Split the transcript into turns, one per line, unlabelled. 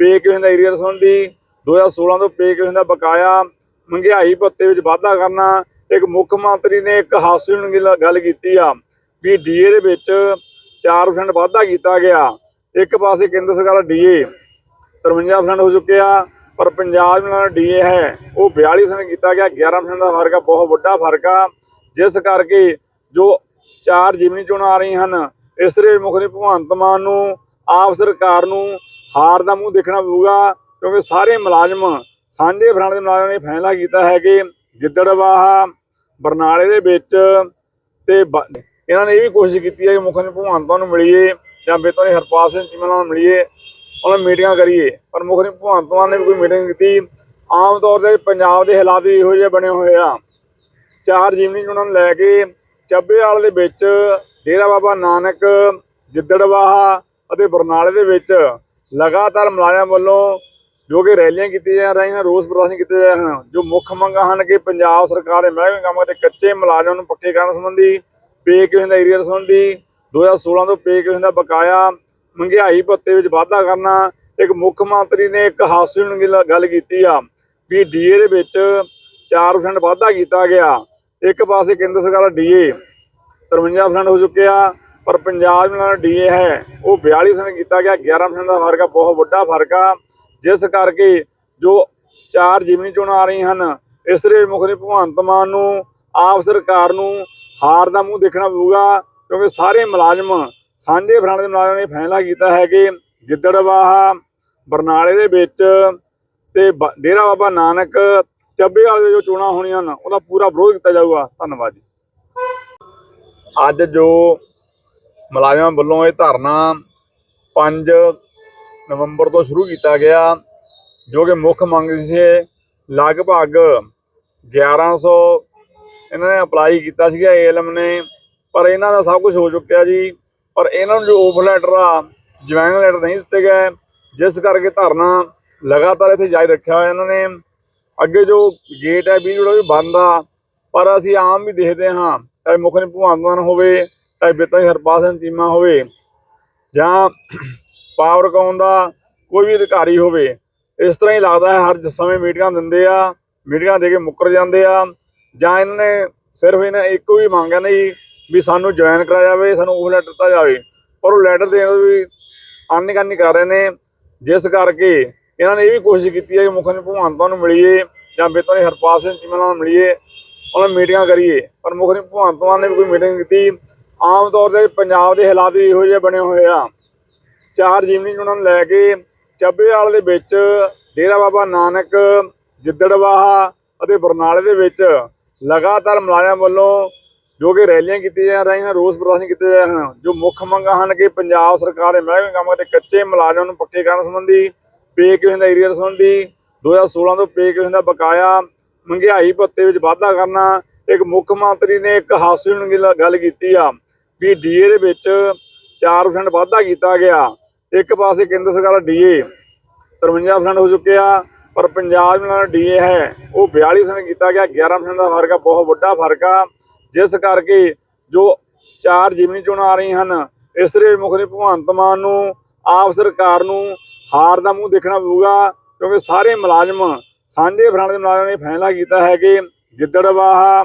ਪੇ ਕਿਉਂ ਦਾ? ਏਰੀਆ ਸੰਬੰਧੀ 2016 ਤੋਂ ਪੇ ਕਿਉਂ ਦਾ ਬਕਾਇਆ ਮਹਿੰਗਾਈ ਭੱਤੇ ਵਿੱਚ ਵਾਧਾ ਕਰਨਾ। ਇੱਕ ਮੁੱਖ ਮੰਤਰੀ ਨੇ ਇੱਕ ਹਾਸੀ ਗੱਲ ਕੀਤੀ ਆ ਵੀ ਡੀਏ ਦੇ ਵਿੱਚ 4% ਵਾਧਾ ਕੀਤਾ ਗਿਆ। ਇੱਕ ਪਾਸੇ ਕੇਂਦਰ ਸਰਕਾਰ ਦਾ ਡੀਏ 53% ਹੋ ਚੁੱਕਿਆ ਪਰ ਪੰਜਾਬ ਨਾਲ ਡੀਏ ਹੈ, ਉਹ 42% ਕੀਤਾ ਗਿਆ। 11% ਦਾ ਫ਼ਰਕ ਆ, ਬਹੁਤ ਵੱਡਾ ਫ਼ਰਕ ਆ। ਜਿਸ ਕਰਕੇ ਜੋ ਚਾਰ ਜਿਮਨੀ ਚੋਣਾਂ ਆ ਰਹੀਆਂ ਹਨ, ਇਸ ਤਰ੍ਹਾਂ ਮੁੱਖ ਮੰਤਰੀ ਭਗਵੰਤ ਮਾਨ ਨੂੰ, ਆਪ ਸਰਕਾਰ ਨੂੰ ਹਾਰ ਦਾ ਮੂੰਹ ਦੇਖਣਾ ਪਊਗਾ, ਕਿਉਂਕਿ ਸਾਰੇ ਮੁਲਾਜ਼ਮ, ਸਾਂਝੇ ਫਰੰਟ ਦੇ ਮੁਲਾਜ਼ਮਾਂ ਨੇ ਫੈਸਲਾ ਕੀਤਾ ਹੈ ਕਿ ਗਿੱਦੜਵਾਹਾ, ਬਰਨਾਲੇ ਦੇ ਵਿੱਚ ਤੇ ਬ- ਇਹਨਾਂ ਨੇ ਇਹ ਵੀ ਕੋਸ਼ਿਸ਼ ਕੀਤੀ ਹੈ ਕਿ ਮੁੱਖ ਮੰਤਰੀ ਭਗਵੰਤ ਮਾਨ ਨੂੰ ਮਿਲੀਏ ਜਾਂ ਬੇਤੋਂ ਹਰਪਾਲ ਸਿੰਘ ਚੀਮਾ ਨਾਲ ਮਿਲੀਏ, ਉਹਨਾਂ ਨਾਲ ਮੀਟਿੰਗਾਂ ਕਰੀਏ। ਪਰ ਮੁੱਖ ਮੰਤਰੀ ਭਗਵੰਤ ਮਾਨ ਨੇ ਵੀ ਕੋਈ ਮੀਟਿੰਗ ਕੀਤੀ। ਆਮ ਤੌਰ ਤੇ ਪੰਜਾਬ ਦੇ ਹਾਲਾਤ ਵੀ ਇਹੋ ਜਿਹੇ ਬਣੇ ਹੋਏ ਆ। ਚਾਰ ਜਿਮਨੀ ਚੋਣਾਂ ਨੂੰ ਲੈ ਕੇ ਚੱਬੇਵਾਲ ਦੇ ਵਿੱਚ ਡੇਰਾ ਬਾਬਾ ਨਾਨਕ, ਗਿੱਦੜਵਾਹਾ ਅਤੇ ਬਰਨਾਲੇ ਦੇ ਵਿੱਚ ਲਗਾਤਾਰ ਮੁਲਾਜ਼ਮ ਵੱਲੋਂ ਜੋ ਕਿ ਰੈਲੀਆਂ ਕੀਤੀਆਂ ਜਾ ਰਹੀਆਂ, ਰੋਸ ਪ੍ਰਦਰਸ਼ਨ ਕੀਤੇ ਜਾ ਰਹੇ ਹਨ, ਜੋ ਮੁੱਖ ਮੰਗਾਂ ਹਨ ਕਿ ਪੰਜਾਬ ਸਰਕਾਰ ਦੇ ਮਹਿਕਮੇ ਕੰਮ ਤੇ ਕੱਚੇ ਮੁਲਾਜ਼ਮਾਂ ਨੂੰ ਪੱਕੇ ਕਰਨ ਸੰਬੰਧੀ ਪੇ ਕਿਉਂ ਦਾ ਏਰੀਆ ਸੰਬੰਧੀ 2016 ਤੋਂ ਪੇ ਕਿਉਂ ਦਾ ਬਕਾਇਆ ਮਹਿੰਗਾਈ ਭੱਤੇ ਵਿੱਚ ਵਾਧਾ ਕਰਨਾ, ਇੱਕ ਮੁੱਖ ਮੰਤਰੀ ਨੇ ਇੱਕ ਹਾਸੀ ਗੱਲ ਕੀਤੀ ਆ ਵੀ ਡੀਏ ਦੇ ਵਿੱਚ 4% ਵਾਧਾ ਕੀਤਾ ਗਿਆ। ਇੱਕ ਪਾਸੇ ਕੇਂਦਰ ਸਰਕਾਰ ਦਾ ਡੀਏ 53% ਹੋ ਚੁੱਕਿਆ। ਪਰ ਪੰਜਾਬ ਨਾਲ ਡੀਏ ਹੈ, ਉਹ 42% ਕੀਤਾ ਗਿਆ 11% ਦਾ ਫ਼ਰਕ ਆ, ਬਹੁਤ ਵੱਡਾ ਫ਼ਰਕ ਆ। ਜਿਸ ਕਰਕੇ ਜੋ ਚਾਰ ਜਿਮਨੀ ਚੋਣਾਂ ਆ ਰਹੀਆਂ ਹਨ ਇਸ ਤਰ੍ਹਾਂ ਮੁੱਖ ਮੰਤਰੀ ਭਗਵੰਤ ਮਾਨ ਨੂੰ, ਆਪ ਸਰਕਾਰ ਨੂੰ ਹਾਰ ਦਾ ਮੂੰਹ ਦੇਖਣਾ ਪਊਗਾ, ਕਿਉਂਕਿ ਸਾਰੇ ਮੁਲਾਜ਼ਮ ਸਾਂਝੇ ਫਰੰਟ ਦੇ ਮੁਲਾਜ਼ਮਾਂ ਨੇ ਫੈਸਲਾ ਕੀਤਾ ਹੈ ਕਿ ਗਿੱਦੜਵਾਹਾ, ਬਰਨਾਲੇ ਦੇ ਵਿੱਚ ਤੇ ਬ- ਡੇਰਾ ਬਾਬਾ ਨਾਨਕ ਚੱਬੇਵਾਲ ਦੇ ਜੋ ਚੋਣਾਂ ਹੋਣੀਆਂ ਹਨ, ਉਹਦਾ ਪੂਰਾ ਵਿਰੋਧ ਕੀਤਾ ਜਾਊਗਾ। ਧੰਨਵਾਦ ਜੀ। ਅੱਜ ਜੋ ਮੁਲਾਜ਼ਮਾਂ ਵੱਲੋਂ ਇਹ ਧਰਨਾ 5 ਨਵੰਬਰ ਤੋਂ ਸ਼ੁਰੂ ਕੀਤਾ ਗਿਆ, ਜੋ ਕਿ ਮੁੱਖ ਮੰਗ ਸੀ। ਲਗਭਗ 1100 ਇਹਨਾਂ ਨੇ ਅਪਲਾਈ ਕੀਤਾ ਸੀਗਾ ਏਐਲਐਮ ਨੇ, ਪਰ ਇਹਨਾਂ ਦਾ ਸਭ ਕੁਝ ਹੋ ਚੁੱਕਿਆ ਜੀ। ਪਰ ਇਹਨਾਂ ਨੂੰ ਜੋ ਆਫਰ ਲੈਟਰ ਆ ਜੁਆਇਨ ਲੈਟਰ ਨਹੀਂ ਦਿੱਤੇ ਗਏ, ਜਿਸ ਕਰਕੇ ਧਰਨਾ ਲਗਾਤਾਰ ਇੱਥੇ ਜਾਰੀ ਰੱਖਿਆ ਹੋਇਆ ਇਹਨਾਂ ਨੇ। ਅੱਗੇ ਜੋ ਗੇਟ ਹੈ ਵੀ ਜਿਹੜਾ ਵੀ ਬੰਦ ਆ, ਪਰ ਅਸੀਂ ਆਮ ਵੀ ਦੇਖਦੇ ਹਾਂ, ਚਾਹੇ ਮੁੱਖ ਮੰਤਰੀ ਭਗਵੰਤ ਮਾਨ ਹੋਵੇ ਚਾਹੇ ਬਿੱਤਾ ਹਰਪਾਲ ਸਿੰਘ ਚੀਮਾ ਹੋਵੇ ਜਾਂ ਪਾਵਰ ਕੌਮ ਦਾ ਕੋਈ ਵੀ ਅਧਿਕਾਰੀ ਹੋਵੇ, ਇਸ ਤਰ੍ਹਾਂ ਹੀ ਲੱਗਦਾ ਹੈ ਹਰ ਸਮੇਂ ਮੀਟਿੰਗਾਂ ਦਿੰਦੇ ਆ, ਮੀਟਿੰਗਾਂ ਦੇ ਕੇ ਮੁੱਕਰ ਜਾਂਦੇ ਆ ਜਾਂ ਇਹਨਾਂ ਨੇ ਸਿਰਫ ਇਹਨਾਂ ਇੱਕੋ ਹੀ ਮੰਗਿਆ ਨਹੀਂ ਵੀ ਸਾਨੂੰ ਜੁਆਇਨ ਕਰਾਇਆ ਜਾਵੇ, ਸਾਨੂੰ ਉਹ ਲੈਟਰ ਦਿੱਤਾ ਜਾਵੇ, ਪਰ ਉਹ ਲੈਟਰ ਦੇਣ ਤੋਂ ਵੀ ਆਨੀ ਕਰ ਰਹੇ ਨੇ, ਜਿਸ ਕਰਕੇ ਇਹਨਾਂ ਨੇ ਇਹ ਵੀ ਕੋਸ਼ਿਸ਼ ਕੀਤੀ ਹੈ ਕਿ ਮੁੱਖ ਮੰਤਰੀ ਭਗਵੰਤ ਮਾਨ ਨੂੰ ਮਿਲੀਏ ਜਾਂ ਬੇਤੋਂ ਹਰਪਾਲ ਸਿੰਘ ਚੀਮਾ ਨਾਲ ਮਿਲੀਏ, ਉਹਨਾਂ ਨਾਲ ਮੀਟਿੰਗਾਂ ਕਰੀਏ, ਪਰ ਮੁੱਖ ਮੰਤਰੀ ਭਗਵੰਤ ਮਾਨ ਨੇ ਵੀ ਕੋਈ ਮੀਟਿੰਗ ਕੀਤੀ। ਆਮ ਤੌਰ ਤੇ ਪੰਜਾਬ ਦੇ ਹਾਲਾਤ ਵੀ ਇਹੋ ਜਿਹੇ ਬਣੇ ਹੋਏ ਆ। ਚਾਰ ਜਿਮਨੀ ਚੋਣਾਂ ਨੂੰ ਲੈ ਕੇ ਚੱਬੇਵਾਲ ਦੇ ਵਿੱਚ ਡੇਰਾ ਬਾਬਾ ਨਾਨਕ, ਗਿੱਦੜਵਾਹਾ ਅਤੇ ਬਰਨਾਲੇ ਦੇ ਵਿੱਚ ਲਗਾਤਾਰ ਮੁਲਾਜ਼ਮ ਵੱਲੋਂ ਜੋ ਕਿ ਰੈਲੀਆਂ ਕੀਤੀਆਂ ਜਾ ਰਹੀਆਂ, ਰੋਸ ਪ੍ਰਦਰਸ਼ਨ ਕੀਤੇ ਜਾ ਰਹੇ ਹਨ। ਜੋ ਮੁੱਖ ਮੰਗਾਂ ਹਨ ਕਿ ਪੰਜਾਬ ਸਰਕਾਰ ਦੇ ਮਹਿਕਮੇ ਕੰਮ ਤੇ ਕੱਚੇ ਮੁਲਾਜ਼ਮਾਂ ਨੂੰ ਪੱਕੇ ਕਰਨ ਸੰਬੰਧੀ, ਪੇ ਕਿਉਂ ਦਾ ਏਰੀਅਰ ਸੰਬੰਧੀ 2016 ਤੋਂ ਪੇ ਕਿਉਂ ਦਾ ਬਕਾਇਆ ਮਹਿੰਗਾਈ ਭੱਤੇ ਵਿੱਚ ਵਾਧਾ ਕਰਨਾ, ਇੱਕ ਮੁੱਖ ਮੰਤਰੀ ਨੇ ਇੱਕ ਹਾਸੀ ਗੱਲ ਕੀਤੀ ਆ। ਵੀ ਡੀਏ ਦੇ ਵਿੱਚ 4% ਵਾਧਾ ਕੀਤਾ ਗਿਆ। ਇੱਕ ਪਾਸੇ ਕੇਂਦਰ ਸਰਕਾਰ ਦਾ ਡੀਏ 53% ਹੋ ਚੁੱਕਿਆ, ਪਰ ਪੰਜਾਬ ਨਾਲ ਡੀਏ ਹੈ, ਉਹ 42% ਕੀਤਾ ਗਿਆ 11% ਦਾ ਫ਼ਰਕ ਆ, ਬਹੁਤ ਵੱਡਾ ਫ਼ਰਕ ਆ। ਜਿਸ ਕਰਕੇ ਜੋ ਚਾਰ ਜਿਮਨੀ ਚੋਣਾਂ ਆ ਰਹੀਆਂ ਹਨ, ਇਸ ਤਰ੍ਹਾਂ ਮੁੱਖ ਮੰਤਰੀ ਭਗਵੰਤ ਮਾਨ ਨੂੰ, ਆਪ ਸਰਕਾਰ ਨੂੰ ਹਾਰ ਦਾ ਮੂੰਹ ਦੇਖਣਾ ਪਊਗਾ, ਕਿਉਂਕਿ ਸਾਰੇ ਮੁਲਾਜ਼ਮ ਸਾਂਝੇ ਫਰੰਟ ਦੇ ਮੁਲਾਜ਼ਮਾਂ ਨੇ ਫੈਸਲਾ ਕੀਤਾ ਹੈ ਕਿ ਗਿੱਦੜਵਾਹਾ